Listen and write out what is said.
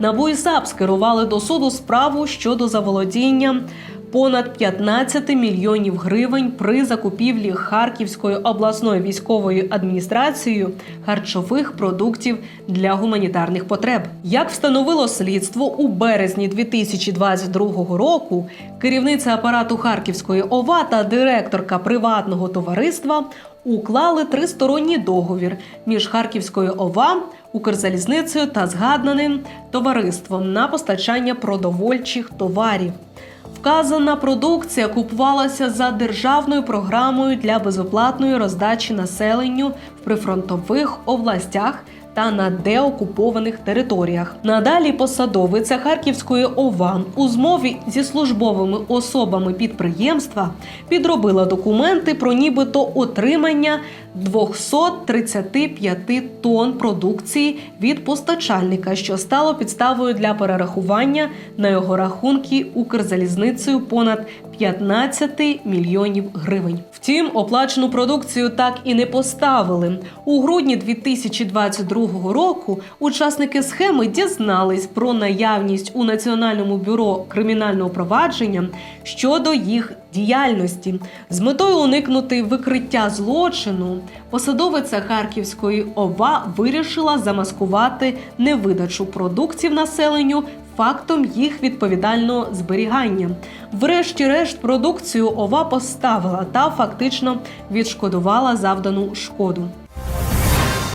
НАБУ і САП скерували до суду справу щодо заволодіння понад 15 мільйонів гривень при закупівлі Харківською обласною військовою адміністрацією харчових продуктів для гуманітарних потреб. Як встановило слідство у березні 2022 року, керівниця апарату Харківської ОВА та директорка приватного товариства уклали тристоронній договір між Харківською ОВА, Укрзалізницею та згаданим товариством на постачання продовольчих товарів. Вказана продукція купувалася за державною програмою для безоплатної роздачі населенню в прифронтових областях та на деокупованих територіях. Надалі посадовиця Харківської ОВА у змові зі службовими особами підприємства підробила документи про нібито отримання 235 тонн продукції від постачальника, що стало підставою для перерахування на його рахунки Укрзалізницею понад 15 мільйонів гривень. Втім, оплачену продукцію так і не поставили. У грудні 2022 року учасники схеми дізнались про наявність у Національному бюро кримінального провадження щодо їх діяльності з метою уникнути викриття злочину. Посадовиця Харківської ОВА вирішила замаскувати невидачу продуктів населенню фактом їх відповідального зберігання. Врешті-решт, продукцію ОВА поставила та фактично відшкодувала завдану шкоду.